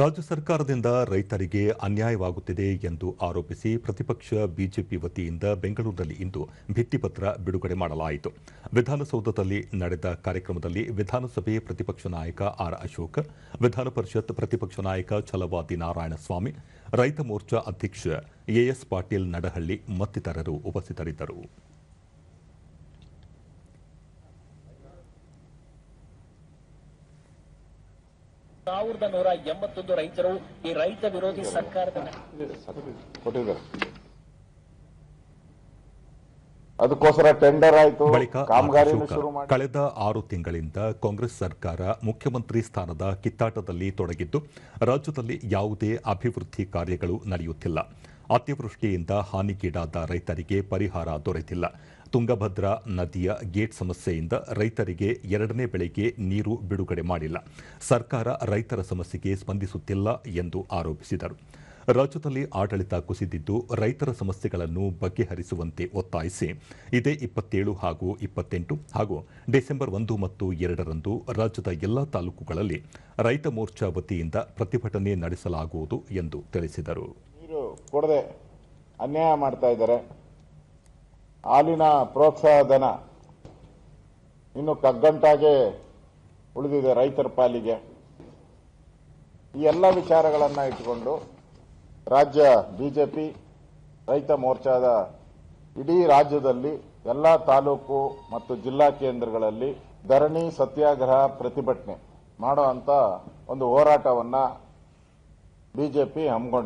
ರಾಜ್ಯ ಸರ್ಕಾರದಿಂದ ರೈತರಿಗೆ ಅನ್ಯಾಯವಾಗುತ್ತಿದೆ ಎಂದು ಆರೋಪಿಸಿ ಪ್ರತಿಪಕ್ಷ ಬಿಜೆಪಿ ವತಿಯಿಂದ ಬೆಂಗಳೂರಿನಲ್ಲಿ ಇಂದು ಭಿತ್ತಿಪತ್ರ ಬಿಡುಗಡೆ ಮಾಡಲಾಯಿತು. ವಿಧಾನಸೌಧದಲ್ಲಿ ನಡೆದ ಕಾರ್ಯಕ್ರಮದಲ್ಲಿ ವಿಧಾನಸಭೆ ಪ್ರತಿಪಕ್ಷ ನಾಯಕ ಆರ್ ಅಶೋಕ್, ವಿಧಾನ ಪರಿಷತ್ ಪ್ರತಿಪಕ್ಷ ನಾಯಕ ಛಲವಾದಿ ನಾರಾಯಣಸ್ವಾಮಿ, ರೈತ ಮೋರ್ಚಾ ಅಧ್ಯಕ್ಷ ಎಎಸ್ ಪಾಟೀಲ್ ನಡಹಳ್ಳಿ ಮತ್ತಿತರರು ಉಪಸ್ಥಿತರಿದ್ದರು. ಸಾವಿರದ ನೂರ ಎಂಬತ್ತೊಂದು ರೈತರು ಈ ರೈತ ವಿರೋಧಿ ಸರ್ಕಾರದ ಅದಕ್ಕೋಸ್ಕರ ಟೆಂಡರ್ ಆಯಿತು ಬಳಿಕ ಕಾಮಗಾರಿ ಕಳೆದ ಆರು ತಿಂಗಳಿಂದ ಕಾಂಗ್ರೆಸ್ ಸರ್ಕಾರ ಮುಖ್ಯಮಂತ್ರಿ ಸ್ಥಾನದ ಕಿತ್ತಾಟದಲ್ಲಿ ತೊಡಗಿದ್ದು ರಾಜ್ಯದಲ್ಲಿ ಯಾವುದೇ ಅಭಿವೃದ್ಧಿ ಕಾರ್ಯಗಳು ನಡೆಯುತ್ತಿಲ್ಲ. ಅತಿವೃಷ್ಟಿಯಿಂದ ಹಾನಿಗೀಡಾದ ರೈತರಿಗೆ ಪರಿಹಾರ ದೊರೆತಿಲ್ಲ. ತುಂಗಭದ್ರಾ ನದಿಯ ಗೇಟ್ ಸಮಸ್ಯೆಯಿಂದ ರೈತರಿಗೆ ಎರಡನೇ ಬೆಳೆಗೆ ನೀರು ಬಿಡುಗಡೆ ಮಾಡಿಲ್ಲ. ಸರ್ಕಾರ ರೈತರ ಸಮಸ್ಯೆಗೆ ಸ್ಪಂದಿಸುತ್ತಿಲ್ಲ ಎಂದು ಆರೋಪಿಸಿದರು. ರಾಜ್ಯದಲ್ಲಿ ಆಡಳಿತ ಕುಸಿದಿದ್ದು ರೈತರ ಸಮಸ್ಯೆಗಳನ್ನು ಬಗೆಹರಿಸುವಂತೆ ಒತ್ತಾಯಿಸಿ ಇದೇ ಇಪ್ಪತ್ತೇಳು ಹಾಗೂ ಇಪ್ಪತ್ತೆಂಟು ಹಾಗೂ ಡಿಸೆಂಬರ್ ಒಂದು ಮತ್ತು ಎರಡರಂದು ರಾಜ್ಯದ ಎಲ್ಲಾ ತಾಲೂಕುಗಳಲ್ಲಿ ರೈತ ಮೋರ್ಚಾ ವತಿಯಿಂದ ಪ್ರತಿಭಟನೆ ನಡೆಸಲಾಗುವುದು ಎಂದು ತಿಳಿಸಿದರು. ಕೊಡದೆ ಅನ್ಯಾಯ ಮಾಡ್ತಾ ಇದ್ದಾರೆ. ಹಾಲಿನ ಪ್ರೋತ್ಸಾಹ ಧನ ಇನ್ನು ಕಗ್ಗಂಟಾಗೆ ಉಳಿದಿದೆ ರೈತರ ಪಾಲಿಗೆ. ಈ ಎಲ್ಲ ವಿಚಾರಗಳನ್ನ ಇಟ್ಟುಕೊಂಡು ರಾಜ್ಯ ಬಿಜೆಪಿ ರೈತ ಮೋರ್ಚಾದ ಇಡೀ ರಾಜ್ಯದಲ್ಲಿ ಎಲ್ಲ ತಾಲೂಕು ಮತ್ತು ಜಿಲ್ಲಾ ಕೇಂದ್ರಗಳಲ್ಲಿ ಧರಣಿ, ಸತ್ಯಾಗ್ರಹ, ಪ್ರತಿಭಟನೆ ಮಾಡೋ ಅಂತ ಒಂದು ಹೋರಾಟವನ್ನ ಬಿಜೆಪಿ ಹಮ್ಮಿಕೊಂಡಿದೆ